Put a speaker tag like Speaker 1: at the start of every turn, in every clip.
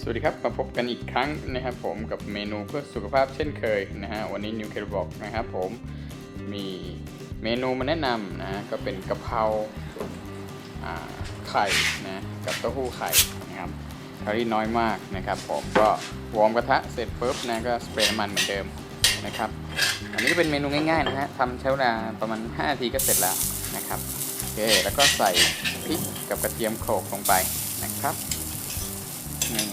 Speaker 1: สวัสดีครับมาพบกันอีกครั้งนะครับผมกับเมนูเพื่อสุขภาพเช่นเคยนะฮะวันนี้นิวเคลียร์บอกนะครับผมมีเมนูมาแนะนำนะก็เป็นกะเพราไข่นะกับเต้าหู้ไข่นะครับแคลอรี่น้อยมากนะครับผมก็วอร์มกระทะเสร็จปุ๊บนะก็สเปรย์น้ำมันเหมือนเดิมนะครับอันนี้ก็เป็นเมนูง่ายๆนะฮะทำใช้เวลาประมาณ 5 นาทีก็เสร็จแล้วนะครับโอเคแล้วก็ใส่พริกกับกระเทียมโขลกลงไปนะครับ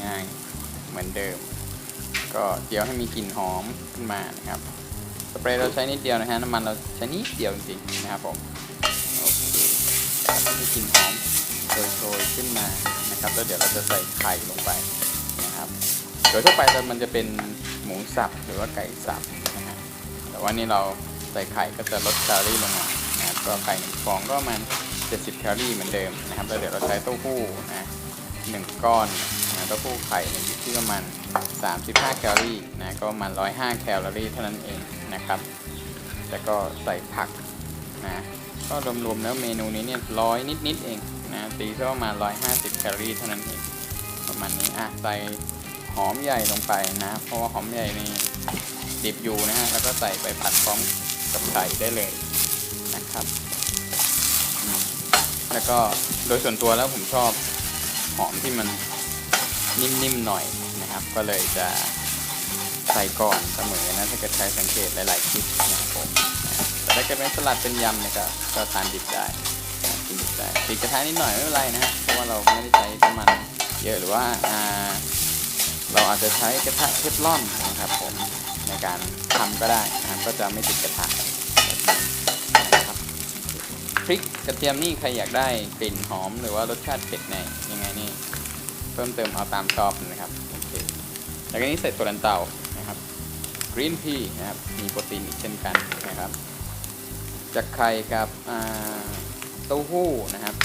Speaker 1: ง่ายๆ เหมือนเดิม ก็เจียวให้มีกลิ่นหอมขึ้นมานะครับ สเปรย์เราใช้นิดเดียวนะฮะน้ำมันเราใช้นิดเดียวจริงๆนะครับผมโอเคมีกลิ่นหอมโชยๆขึ้นมานะครับ แล้วเดี๋ยวเราจะใส่ไข่ลงไปนะครับ โดยทั่วไปมันจะเป็นหมูสับหรือว่าไก่สับนะฮะแต่ว่านี่เราใส่ไข่ก็จะลดแคลอรี่ลงมานะครับก็ไข่หนึ่งฟองก็ประมาณ70 แคลอรี่เหมือนเดิมนะครับ แล้วเดี๋ยวเราใช้เต้าหู้นะหนึ่งก้อน เต้าหู้ไข่เนี่ยอยู่ที่ประมาณ 35 แคลอรี่นะก็ประมาณ 105 แคลอรี่เท่านั้นเองนะครับ แล้วก็ใส่ผักนะก็รวมๆแล้วเมนูนี้เนี่ยร้อยนิดๆเองนะตีก็ประมาณ 150 แคลอรี่เท่านั้นเองประมาณนี้อะใส่หอมใหญ่ลงไปนะ เพราะว่าหอมใหญ่นี่ดิบอยู่นะฮะแล้วก็ใส่ไปผัดพร้อมกับไข่ได้เลยนะครับ แล้วก็โดยส่วนตัวแล้วผมชอบหอมที่มัน นิ่มๆหน่อยนะครับ ก็เลยจะใส่ก่อนเสมอนะถ้าเกิดใช้สังเกตหลายๆคลิปนะครับผมแต่ถ้าเกิดเป็นสลัดเป็นยำเนี่ยก็ก็ทานดิบได้กินดิบได้ติดกระทะนิดหน่อยไม่เป็นไรนะฮะเพราะว่าเราไม่ได้ใช้น้ำมันเยอะหรือว่าอ่าเราอาจจะใช้กระทะเทฟลอนนะครับผมในการทำก็ได้นะครับก็จะไม่ติดกระทะนะครับพริกกระเทียมนี่ใครอยากได้กลิ่นหอมหรือว่ารสชาติเผ็ดใน เพิ่มเติมเอาตามชอบนะครับโอเคแล้วก็นี้ใส่ตัวลันเตานะครับกรีนพีนะครับมีโปรตีนอีกเช่นกันนะครับ จากไข่กับเต้าหู้นะครับ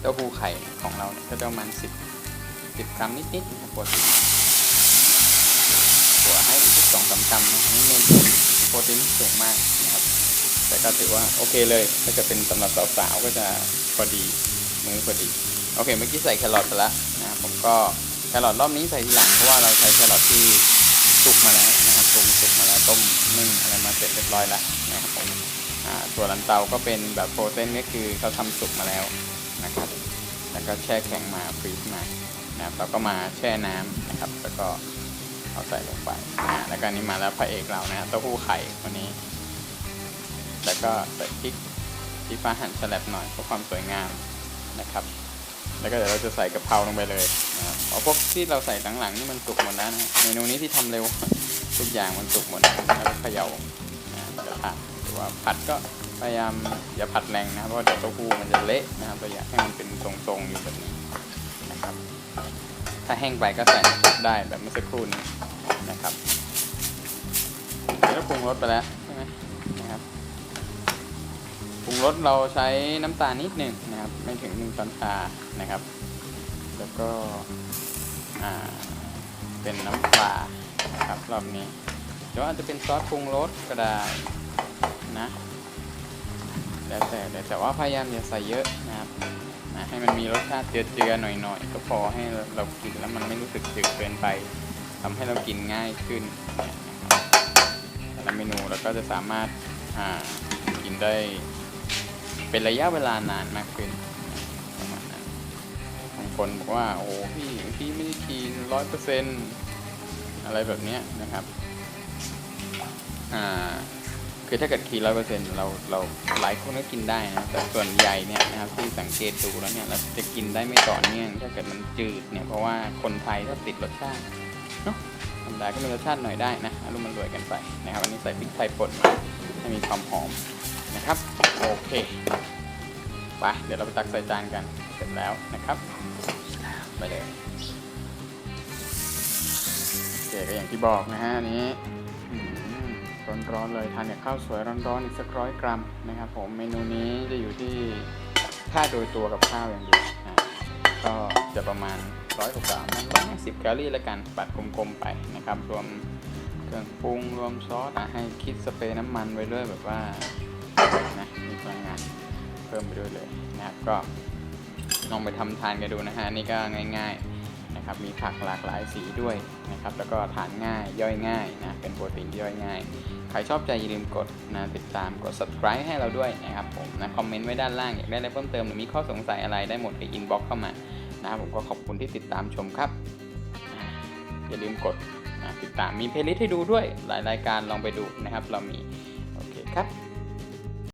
Speaker 1: เต้าหู้ไข่ของเราก็จะประมาณ 10 10กรัมนิดๆนะครับโปรตีนหัวให้อีกสองสามกรัมนะนี่เน้นโปรตีนสูงมากนะครับ แต่ก็ถือว่าโอเคเลยถ้าเกิดเป็นสำหรับสาวๆก็จะพอดีมือพอดี โอเคเมื่อกี้ใส่แครอทไปแล้วนะผมก็แครอทรอบนี้ใส่ทีหลังเพราะว่าเราใช้แครอทที่สุกมาแล้วนะครับปรุงสุกมาแล้วต้มนึ่งอะไรมาเสร็จเรียบร้อยแล้วนะครับผมอ่าตัวลันเตาก็เป็นแบบโฟรเซนก็คือเขาทำสุกมาแล้วนะครับ แล้วก็แช่แข็งมาฟรีซมานะครับเราก็มาแช่น้ำนะครับ แล้วก็เอาใส่ลงไปอ่าแล้วก็นี้มาแล้วพระเอกเรานะฮะเต้าหู้ไข่วันนี้ แล้วก็ใส่พริกที่ฟ้าหั่นสลับหน่อยเพื่อความสวยงามนะครับ แล้วก็เดี๋ยวเราจะใส่กะเพราลงไปเลยเพราะพวกที่เราใส่หลังๆนี่มันสุกหมดแล้วนะเมนูนี้ที่ทำเร็วทุกอย่างมันสุกหมดแล้วเขย่านะกระทะหรือว่าผัดก็พยายามอย่าผัดแรงนะครับเพราะเดี๋ยวเต้าหู้มันจะเละนะครับเราอยากให้มันเป็นทรงๆอยู่แบบนี้นะครับ ถ้าแห้งไปก็ใส่ได้แบบเมื่อสักครู่นี้นะครับแล้วปรุงรสไปแล้ว รสเราใช้น้ำตาลนิดหนึ่งนะครับ ไม่ถึงหนึ่งช้อนชานะครับ แล้วก็เป็นน้ำปลาครับรอบนี้หรือว่าอาจจะเป็นซอสปรุงรสก็ได้นะแล้วแต่แต่แต่ว่าพยายามอย่าใส่เยอะนะครับนะให้มันมีรสชาติเจือๆหน่อยๆ ก็พอให้เรากินแล้วมันไม่รู้สึกจืดเกินไปทำให้เรากินง่ายขึ้นแต่ละเมนูเราก็จะสามารถกินได้ เป็นระยะเวลานานมากขึ้นประมาณนั้นบางคนบอกว่าโอ้พี่พี่ไม่ได้กินร้อยเปอร์เซ็นต์อะไรแบบนี้นะครับอ่าคือถ้าเกิดคีร้อยเปอร์เซ็นต์เราเราหลายคนก็กินได้นะแต่ส่วนใหญ่เนี่ยนะครับที่สังเกตดูแล้วเนี่ยเราจะกินได้ไม่ต่อเนื่องถ้าเกิดมันจืดเนี่ยเพราะว่าคนไทยถ้าติดรสชาติเนาะธรรมดาก็มีรสชาติหน่อยได้นะอารมณ์มันรวยกันไปนะครับอันนี้ใส่พริกไทยป่นมาให้มีความหอมนะครับ โอเคไปเดี๋ยวเราไปตักใส่จานกันเสร็จแล้วนะครับไปเลยโอเคก็อย่างที่บอกนะฮะอันนี้ร้อนๆเลยทานกับข้าวสวยร้อนๆอีกสักร้อยกรัมนะครับผมเมนูนี้จะอยู่ที่ค่าโดยตัวกับข้าวอย่างเดียวก็จะประมาณร้อยกว่ามันร้อยสิบแคลอรี่ล้วกันปัดกลมๆไปนะครับ รวมเครื่องปรุงรวมซอสให้คิดสเปรย์น้ำมันไว้ด้วยแบบว่านะ เพิ่มไปด้วยเลยนะครับก็ลองไปทำทานกันดูนะฮะนี่ก็ง่ายๆนะครับมีผักหลากหลายสีด้วยนะครับแล้วก็ทานง่ายย่อยง่ายนะเป็นโปรตีนย่อยง่ายใครชอบใจอย่าลืมกดนะติดตามกด subscribe ให้เราด้วยนะครับผมนะคอมเมนต์ไว้ด้านล่างอยากได้อะไรเพิ่มเติมหรือมีข้อสงสัยอะไรได้หมดในอินบ็อกเข้ามานะครับผมก็ขอบคุณที่ติดตามชมครับอ่าอย่าลืมกดนะติดตามมีเพลย์ลิสต์ให้ดูด้วยหลายรายการลองไปดูนะครับ เรามี โอเคครับ